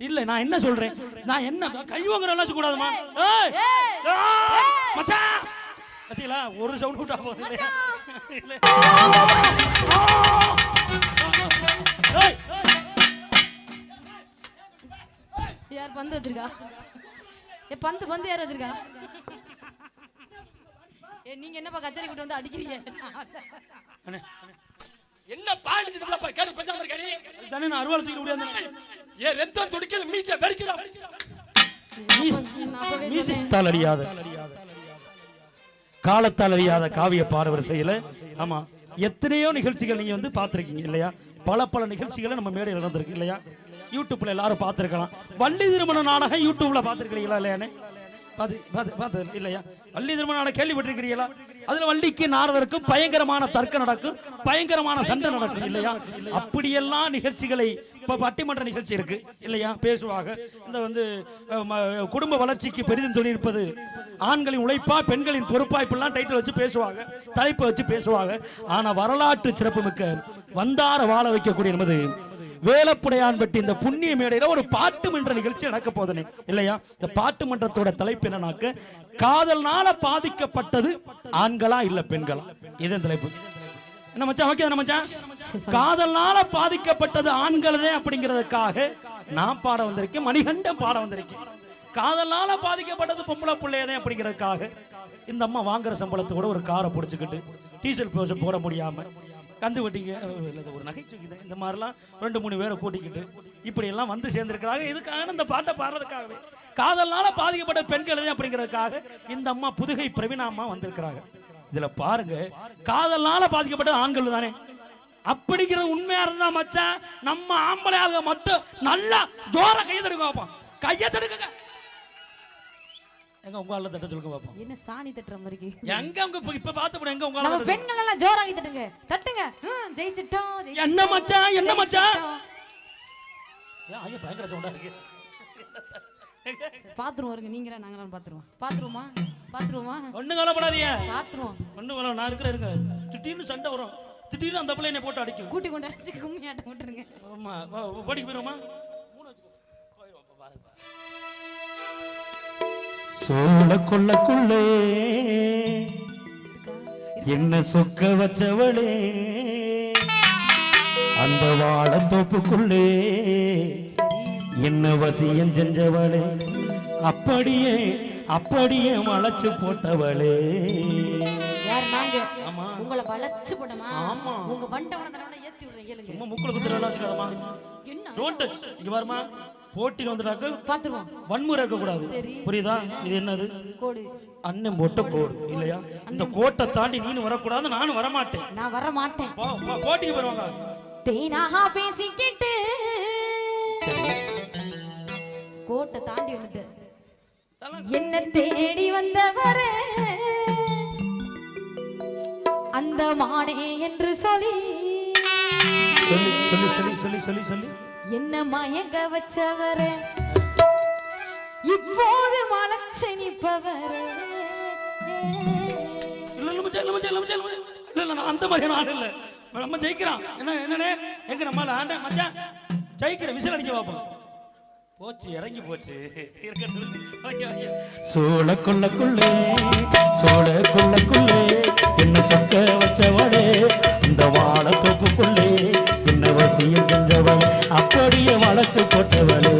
இல்ல நான் என்ன சொல்றேன்? நான் என்ன கை வாங்குறேன் கூடாதுமா ஏய்! ஏய்! மச்சான்! பாத்தீங்களா? ஒரு சவுண்ட் விட்டா போதும்! யார் பந்து வச்சிருக்கா? ஏ பந்து பந்து யார் வச்சிருக்கா? ஏ நீங்க என்னப்பா கச்சேரி கூட்டு வந்து அடிக்கிறீங்க? என்ன பாலிச்சு கேட்டு பேசாம இருக்காடி. தானே நான் அருவாள் தூக்கி முடியாது ஏ ரத்தம் துடிக்கல மீச வெறிக்கிறான் மீசத்தால் அழியாத. காலத்தால் அழியாத காவிய பாரவர் செய்யல ஆமா எத்தனையோ நிகழ்ச்சிகள் நீங்க வந்து பார்த்திருக்கீங்க இல்லையா? பல பல நிகழ்ச்சிகளை நம்ம மேடையில் நடந்திருக்கு இல்லையா? யூடியூப்ல எல்லாரும் பார்த்துருக்கலாம். வள்ளி திருமண நாடகம் யூடியூப்ல பார்த்துருக்கீங்களா இல்லையானே? பார்த்து பார்த்து பார்த்து இல்லையா? வள்ளி திருமணம் நாடகம் கேள்விப்பட்டிருக்கிறீங்களா அதுல வள்ளிக்கு நாரதருக்கும் பயங்கரமான தர்க்கம் நடக்கும் பயங்கரமான சண்டை நடக்கும் இல்லையா? அப்படியெல்லாம் நிகழ்ச்சிகளை இப்ப பட்டிமன்ற நிகழ்ச்சி இருக்கு இல்லையா? பேசுவாங்க இந்த வந்து ம- குடும்ப வளர்ச்சிக்கு பெரிதும் சொல்லியிருப்பது ஆண்களின் உழைப்பா பெண்களின் பொறுப்பா இப்பெல்லாம் டைட்டில் வச்சு பேசுவாங்க தலைப்பை வச்சு பேசுவாங்க. ஆனா வரலாற்று சிறப்புமிக்க வந்தார வாழ வைக்கக்கூடிய என்பது வேலப்புடையான் பற்றி இந்த புண்ணிய மேடையில ஒரு பாட்டு மன்ற நிகழ்ச்சி நடக்க போதனே இல்லையா? இந்த பாட்டு மன்றத்தோட தலைப்பு என்னன்னாக்க காதல்னால பாதிக்கப்பட்டது ஆண்களா இல்ல பெண்களா? இதன் தலைப்பு. என்ன மச்சான் ஓகே என்ன மச்சான்? காதல்னால பாதிக்கப்பட்டது ஆண்களதே அப்படிங்கிறதுக்காக நான் பாட வந்திருக்கேன் மணிகண்ட பாட வந்திருக்கேன். காதலால பாதிக்கப்பட்டது பொம்பளை பிள்ளையதே அப்படிங்கிறதுக்காக இந்த அம்மா வாங்குற சம்பளத்தோட ஒரு காரை பிடிச்சிக்கிட்டு டீசல் போட முடியாம கந்து வட்டிங்க ஒரு நகைச்சுவை இந்த மாதிரிலாம் ரெண்டு மூணு பேரை கூட்டிக்கிட்டு இப்படி எல்லாம் வந்து சேர்ந்திருக்கிறாங்க. இதுக்காக இந்த பாட்டை பாடுறதுக்காகவே. காதல்னால பாதிக்கப்பட்ட பெண்கள் அப்படிங்கிறதுக்காக இந்த அம்மா புதுகை பிரவீனா அம்மா வந்திருக்கிறாங்க. இதுல பாருங்க காதல்னால பாதிக்கப்பட்ட ஆண்கள் தானே. அப்படிங்கிற உண்மையா இருந்தா மச்சான் நம்ம ஆம்பளை ஆளுங்க மட்டும் நல்லா ஜோர கையை தடுக்க கையை தடுக்குங்க எங்க உங்க ஆளு தட்ட சொல்லுங்க பார்ப்போம் என்ன சாணி தட்டுற மாதிரி எங்க உங்க இப்ப பார்த்து எங்க உங்க ஆளு நம்ம? பெண்கள் எல்லாம் ஜோராகி தட்டுங்க. தட்டுங்க. ஜெயிச்சிட்டோம். என்ன மச்சான் என்ன மச்சான். ஏன் ஐயா பயங்கர சவுண்டா இருக்கு. சரி, பாத்துருவோம் இருங்க. நீங்களா நாங்களாம் பாத்துருவோம். பாத்துருவோமா? பாத்துருவோமா? ஒண்ணு கவலைப்படாதீங்க. பாத்துருவோம். ஒண்ணு கவலை நான் இருக்கிற இருங்க. திடீர்னு சண்டை வரும். திடீர்னு அந்த பிள்ளை என்னை போட்டு அடிக்கும். கூட்டி கொண்டு அடிச்சு கும்மி ஆட்டம் விட்டுருங்க. ஆமா. வா, ஓடிக்கு சோழ கொள்ளக்குள்ளே. என்ன சொக்க வச்சவளே. அந்த வாழத்தோப்புக்குள்ளே என்ன வசியம் செஞ்சவளே. அப்படியே அப்படியே வளைச்சு போட்டவளே. யார் நாங்க ஆமா. உங்களை வளைச்சு போட்டோமா ஆமா. உங்க வண்டவன தடவை ஏத்தி விடுறேன் கேளுங்க. சும்மா முக்குல குத்துறா வச்சுக்காதமா என்ன? டோன்ட் டச் இங்க பாருமா போட்டியில் வந்துட்டாக்க பாத்துருவோம் வன்முறை இருக்கக்கூடாது. புரியுதா? இது என்னது? அண்ணன் போட்ட கோடு இல்லையா? இந்த கோட்டை தாண்டி நீனும் வரக்கூடாது நானும் வரமாட்டேன். நான் வர மாட்டேன் போ, போ, போட்டிக்கு போயிருவாங்க. தேனாகா பேசிக்கிட்டு. கோட்டை தாண்டி வந்துட்டு. என்ன தேடி வந்தவரே. அந்த மானே என்று சொல்லி சொல்லி சொல்லி சொல்லி சொல்லி சொல்லி. என்ன மயங்க வச்சவரே இப்போது இல்ல நான் அந்த மாதிரி ஆள் இல்ல. நம்ம ஜெயிக்கிறான் என்ன என்னனே எங்க நம்மால ஆண்ட மச்சான். ஜெயிக்கிற விசில் அடிக்க பார்ப்போம் போச்சு இறங்கி போச்சு. சோழ கொள்ளக்குள்ளே சோழ கொள்ளக்குள்ளே என்ன சொக்க வச்சவளே இந்த வாழ தோப்புக்குள்ளே என்ன வசியம் செஞ்சவளே அப்படியே வளைச்சு போட்டவளே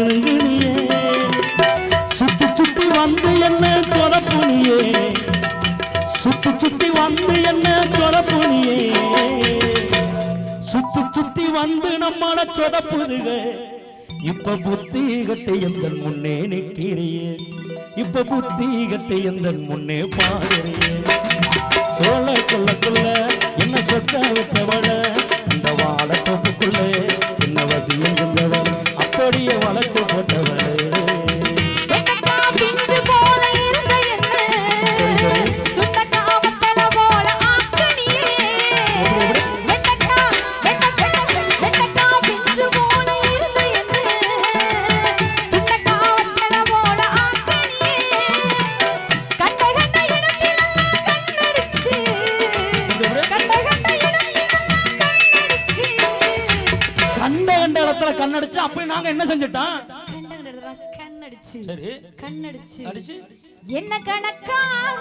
வணங்குறியே சுத்தி சுத்தி வந்து என்ன சொலப்புனியே சுத்தி சுத்தி வந்து என்ன சொலப்புனியே சுத்தி சுத்தி வந்து நம்மள சொதப்புதுக இப்ப புத்தி கட்டை எந்த முன்னே நிற்கிறியே இப்ப புத்தி கட்டை எந்த முன்னே பாடுறியே. சோழ கொள்ளக்குள்ள என்ன சொத்த வச்சவள. இந்த வாழ தொப்புக்குள்ளே என்ன வசியம் கண்ணடிச்சு. அடிச்சு? என்ன கணக்காக?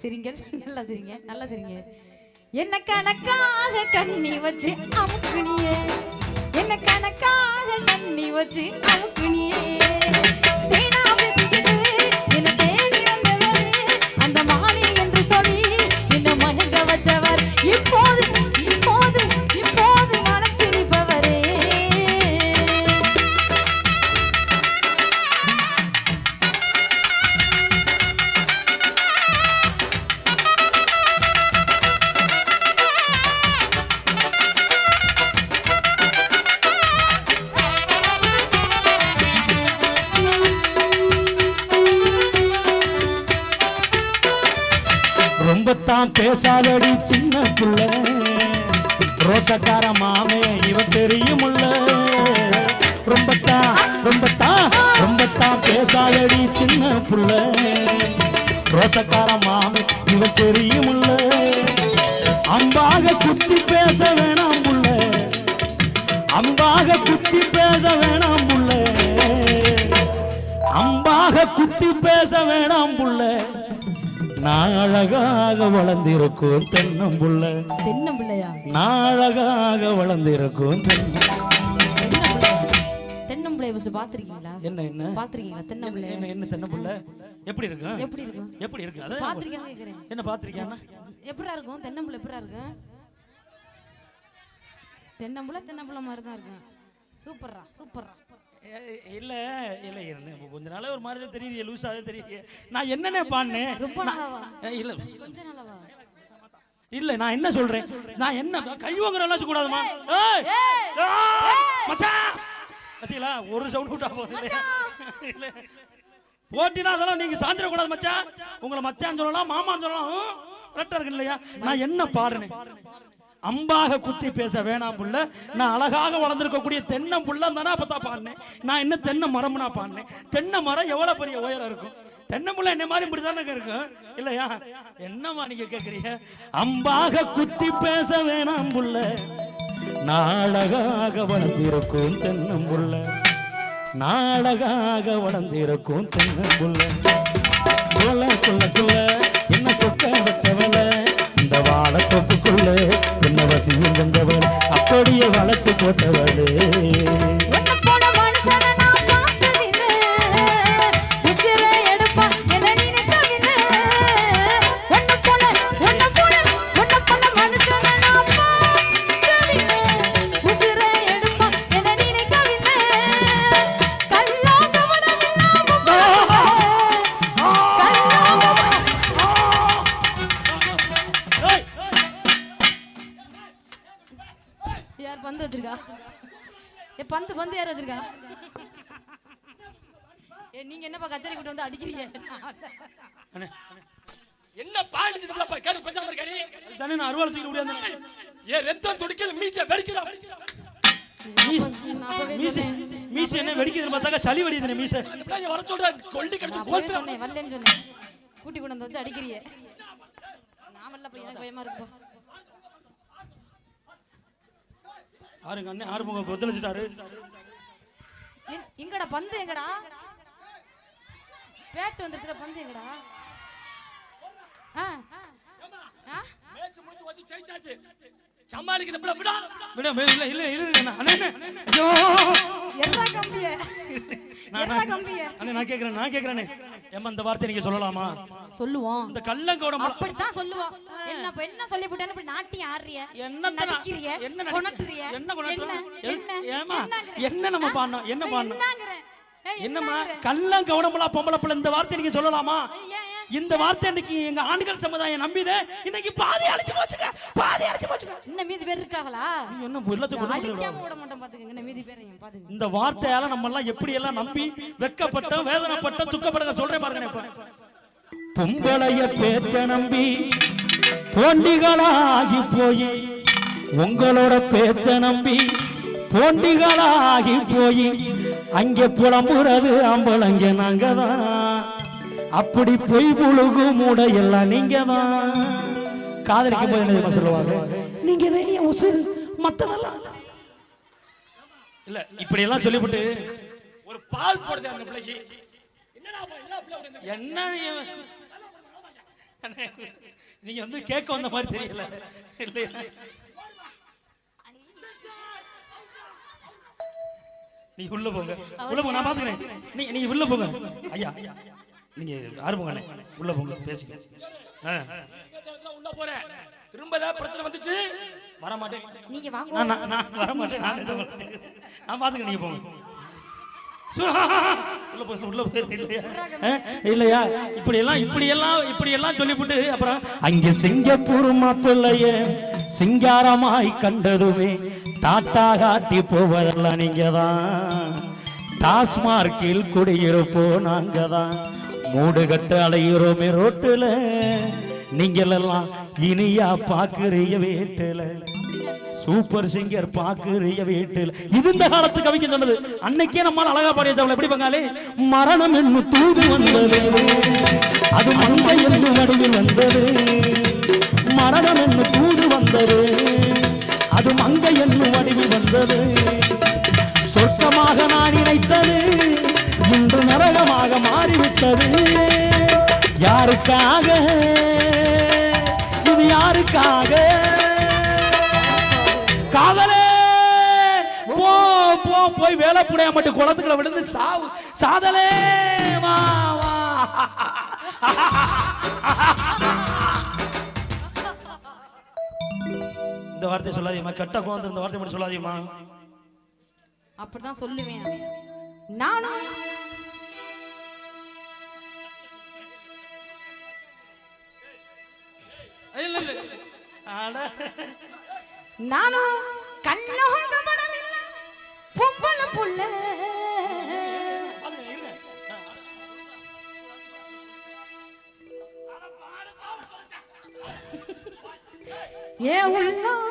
சிரிங்க நல்லா சிரிங்க நல்லா சிரிங்க. என்ன கணக்காக கண்ணி வச்சு அமுக்குனியே? என்ன கணக்காக கண்ணி வச்சு அமுக்குனியே? தேனா ரொம்ப தான் பேசாதடி சின்ன புள்ள. ரோசக்கார மாமே இவ தெரியுமுல்ல ரொம்ப தான் ரொம்ப தான் ரொம்ப தான் பேசாதடி சின்ன புள்ள. ரோசக்கார மாமே இவ தெரியுமுல்ல அம்பாக குத்தி பேச வேணாம் புள்ள அம்பாக குத்தி பேச வேணாம் புள்ள அம்பாக குத்தி பேச வேணாம் புள்ள நான் அழகாக வளர்ந்திருக்கும் தென்னம்புள்ள தென்னம்பிள்ளையா நாழகாக வளர்ந்திருக்கும் தென்னம் தென்னம்பிள்ளைய ஃபர்ஸ்ட் பாத்திருக்கீங்களா என்ன என்ன? பாத்திருக்கீங்களா தென்னம்பிள்ளை என்ன என்ன தென்னம்புள்ள எப்படி இருக்கும் எப்படி இருக்கும் எப்படி இருக்கு? அத பாத்திருக்கேன்னு கேக்குறேன். என்ன பாத்திருக்கியா எப்படா இருக்கும்? தென்னம்பிள்ளை எப்படா இருக்கும் தென்னம்பிள்ளை தென்னம்பிள்ளை மாதிரி தான் இருக்கும். சூப்பர்ரா சூப்பர்ரா. இல்ல இல்ல என்ன கொஞ்ச நாளா ஒரு மாதிரி தான் தெரியுது லூஸாவே தெரியுது. நான் என்னன்னே பாடினேன் ரொம்ப இல்ல. கொஞ்ச நாளாவா இல்ல நான் என்ன சொல்றேன்? நான் என்ன கை வாங்குறேன் கூடாதுமா ஏய்! ஏய்! மச்சான்! பாத்தீங்களா? ஒரு சவுண்ட் விட்டா போதும். போட்டினா அதெல்லாம் நீங்க சாந்திர கூடாது மச்சான். உங்களை மச்சான் சொல்லலாம் மாமான்னு சொல்லலாம் கரெக்டா இருக்கு இல்லையா? நான் என்ன பாடுனேன்? அம்பாக குத்தி பேச வேணாம் புள்ள. நான் அழகாக வளர்ந்துருக்கக்கூடிய தென்னை புள்ள தானே அப்பதான் பாடினேன். நான் என்ன தென்னை மரம்னா பாடினேன். தென்னை மரம் எவ்வளவு பெரிய உயரம் இருக்கும்? தென்னை புள்ள என்ன மாதிரி இப்படி தானே இருக்கும்? இல்லையா? என்னம்மா நீங்க கேட்குறீங்க அம்பாக குத்தி பேச வேணாம் புள்ள. நாடகாக வளர்ந்திருக்கும் தென்னம்புள்ள நாடகாக வளர்ந்திருக்கும் தென்னம்புள்ள சொல்ல குள்ளக்குள்ள என்ன சொக்க வச்சவன்? யார் பந்து வச்சிருக்கா? ஏ பந்து பந்து யார் வச்சிருக்கா? ஏ நீங்க என்னப்பா கச்சேரி கூட்டு வந்து அடிக்கிறீங்க? என்ன பாடிச்சு நம்மள கேட்டு பேசாம இருக்காடி தானே நான் அருவாள் தூக்கி முடியாது ரத்தம் மீச வெடிக்கிறா மீசை மீசை என்ன வெடிக்குதுன்னு பார்த்தாக்கா சளி வெடிக்குதுண்ணே மீசை. வர சொல்ற கொல்லி கடிச்சு சொன்னேன் வரலன்னு சொன்னேன். கூட்டி கொண்டு வந்து வச்சு அடிக்கிறீங்க. நான் வரல போய் எனக்கு பயமா இருக்குப்பா. ஆறுங்க அண்ணே ஆறுமுகம் கொத்தளிச்சிட்டாரு நின்- எங்கடா பந்து எங்கடா? பேட் வந்துருச்சுல பந்து எங்கடா? ஆ ஆ? மேட்ச் முடிஞ்சு வச்சு ஜெயிச்சாச்சு. சமாளிக்கிற பிள்ளை விடா விட இல்ல இல்ல இல்ல அண்ணா, அண்ணா அண்ணா. ஐயோ எர்ரா கம்பிய? நான் எர்ரா கம்பிய? அண்ணா நான் கேக்குறேன் நான் கேக்குறேனே ஏம்மா இந்த வார்த்தை நீங்க சொல்லலாமா சொல்லுவோம் இந்த கள்ளங்கோடம் அப்படித்தான் சொல்லுவோம் என்ன இப்ப என்ன சொல்லி போட்டேன்னு இப்படி நாட்டியம் ஆடுறிய நான்- நடிக்கிறிய என்ன கொணட்டுறிய என்ன கொணட்டுறோம்? என்ன என்ன என்னங்கிற? என்ன நம்ம ஆ? பாடணும்? என்ன? ஏய், என்னம்மா? என்னங்கிற? கள்ளம் கவனமெல்லாம் பொம்பளை பிள்ளை. இந்த வார்த்தை நீங்க சொல்லலாமா? இந்த வார்த்தை இன்னைக்கு எங்க ஆண்கள் சமுதாயம் நம்பிதே இன்னைக்கு பாதி அழிச்சு போச்சுங்க. பாதி அழிச்சு போச்சுங்க. இன்னும் மீதி பேர் இருக்காங்களா? என்ன வந்துடுவா? அழிக்காம விட மாட்டோம் பாத்துக்கங்க. இன்னும் மீதி பேரையும் பாத்துங்க இந்த வார்த்தையால நம்ம எல்லாம் எப்படி எல்லாம் நம்பி வெக்கப்பட்ட வேதனைப்பட்ட துக்கப்படுங்க சொல்றேன் பாருங்க பொம்பளைய பேச்ச நம்பி போண்டிகளாகி போய் உங்களோட பேச்ச நம்பி போண்டிகளாகி போய் அங்கே புலம்புறது அம்பளங்க நாங்க தான் அப்படி பொய் புழுகு மூட எல்லாம் நீங்க தான் காதலிக்கும் போது என்ன சொல்லுவாங்க? நீங்க தான் என் மத்ததெல்லாம். இல்ல இப்படி எல்லாம் சொல்லிவிட்டு ஒரு பால் போடுது அந்த பிள்ளைக்கு. என்னடா என்ன நீங்க வந்து கேட்க வந்த மாதிரி தெரியல. இல்லையா? நீங்க உள்ள போங்க. உள்ள போங்க நான் பாத்துக்கிறேன். நீங்க நீங்க உள்ள போங்க. ஐயா நீங்க அண்ணே உள்ள போங்க பேசுங்க உள்ள போறேன் திரும்ப ஏதாவது பிரச்சனை வந்துச்சு. வர மாட்டேன் நீங்க வாங்க. நான் நான் வர மாட்டேன் நான். நான் பாத்துக்கிறேன் நீங்க போங்க. உள்ள போய் உள்ள போய் இல்லையா? இப்படி எல்லாம் இப்படி எல்லாம் இப்படி எல்லாம் சொல்லிவிட்டு அப்புறம் அங்க சிங்கப்பூர் மாப்பிள்ளைய சிங்காரமாய் கண்டதுமே தாத்தா காட்டி போவதெல்லாம் நீங்க தான் டாஸ்மார்க்கில் குடியிருப்போம் நாங்க தான் மூடு கட்டு அலைகிறோமே ரோட்டுல. நீங்கள் எல்லாம் இனியா பாக்குறீங்க வீட்டுல. சூப்பர் சிங்கர் பாக்குறிய வீட்டில். இது இந்த காலத்து கவிக்கு சொன்னது. அன்னைக்கே நம்மால் அழகா பாடிய ஜவுள எப்படி பங்காளி? மரணம் என்னும் தூது வந்தது. அது மங்கை என்னும் நடுவில் வந்தது. மரணம் என்னும் தூது வந்தது. அது மங்கை என்னும் வடிவில் வந்தது. சொர்க்கமாக நான் நினைத்தது இன்று நரகமாக மாறிவிட்டது. யாருக்காக? இது யாருக்காக? காதலே! போ போ போய் வேலை புடைய மட்டும் குளத்துக்குள்ள விழுந்து சாவு. சாதலே வா இந்த வார்த்தை சொல்லாதீமா கெட்ட கோவம் இந்த வார்த்தை மட்டும் சொல்லாதீமா அப்படிதான் சொல்லுவேன் நானும் நானும் கண்ணகம் பொம்பளை புள்ள. ஏன் உள்ளம்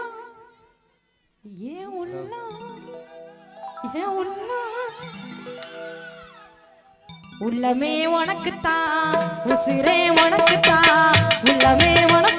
ஏன் ஏன் உள்ளம் உள்ளமே உனக்குத்தான் உசிரே உனக்குத்தான் உள்ளமே உனக்கு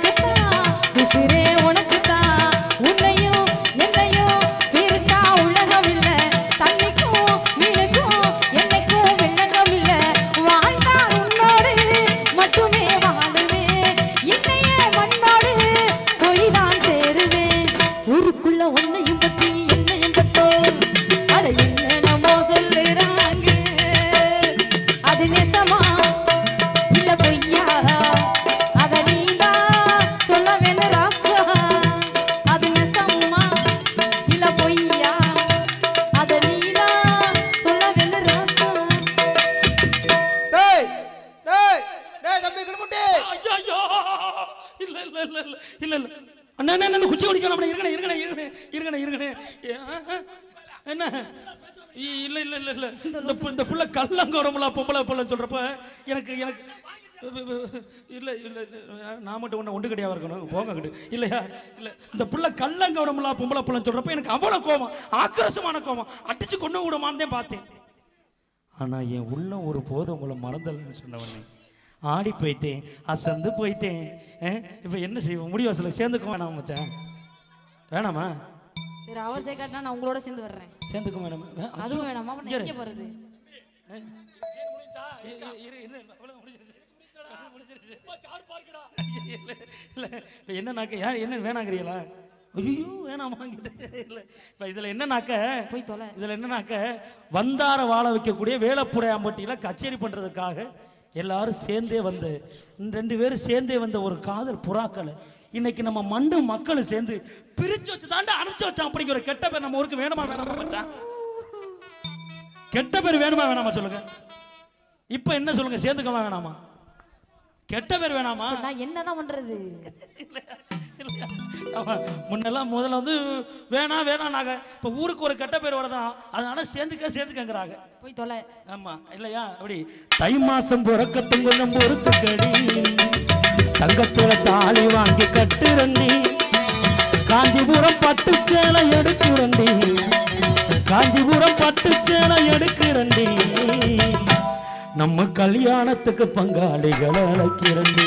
இல்ல இல்ல நான் மட்டும் ஒண்ணு ஒன்று கிடையாவா இருக்கணும் போங்க கிட்ட இல்லையா இல்ல இந்த புள்ள கள்ளங்கோடமுல பொம்பளை புள்ள சொல்றப்ப எனக்கு அவ்வளவு கோபம் ஆக்ரோஷமான கோபம் அடிச்சு கொண்டு விடுமான்னு தான் பார்த்தேன் ஆனா என் உள்ளம் ஒரு போதும் உங்களை மறந்தலன்னு சொன்னவனே ஆடி போயிட்டேன் அசந்து போயிட்டேன் இப்ப என்ன செய்வோம் முடிவா சொல்ல சேர்ந்துக்க வேணாமா மச்சான் வேணாமா சரி அவர் சேர்க்காட்டினா நான் உங்களோட சேர்ந்து வர்றேன் சேர்ந்துக்க வேணாமா அதுவும் வேணாமா அப்ப நான் எங்க போறது இல்ல இல்ல என்ன நாக்க? ஏன் என்ன வேணாங்கிறீங்களா? ஐயோ வேணாமாங்கிட்டு இல்லை இப்போ இதில் என்னன்னாக்க போய் தொலை. இதில் என்னன்னாக்க வந்தார வாழ வைக்கக்கூடிய வேலப்புடையாம்பட்டியில் கச்சேரி பண்ணுறதுக்காக எல்லாரும் சேர்ந்தே வந்து ரெண்டு பேரும் சேர்ந்தே வந்த ஒரு காதல் புறாக்களை இன்னைக்கு நம்ம மண்டு மக்களும் சேர்ந்து பிரிச்சு வச்சு தாண்டி அனுப்பிச்சு வச்சான். அப்படிங்கிற ஒரு கெட்ட பேர் நம்ம ஊருக்கு வேணுமா வேணாமா வச்சான் கெட்ட பேர் வேணுமா வேணாமா சொல்லுங்க. இப்போ என்ன சொல்லுங்க? சேர்ந்துக்கவா வேணாமா? கெட்ட பேர் வேணாமா? நான் என்னதான் பண்றது. முன்னெல்லாம் முதல்ல வந்து வேணாம் வேணாம் நாங்க இப்போ ஊருக்கு ஒரு கெட்ட பேர் வரதான் அதனால சேர்ந்துக்க சேர்ந்துக்கங்கிறாங்க. போய் தொலை. ஆமா இல்லையா? அப்படி. தை மாசம் பிறக்கட்டும் கொஞ்சம் பொறுத்துக்கடி. தங்கத்துல தாலி வாங்கி கட்டுரண்டி. காஞ்சிபுரம் பட்டு சேலை எடுக்கிறண்டி. காஞ்சிபுரம் பட்டு சேலை எடுக்கிறண்டி. நம்ம கல்யாணத்துக்கு பங்காளிகளை அழைக்கிறண்டி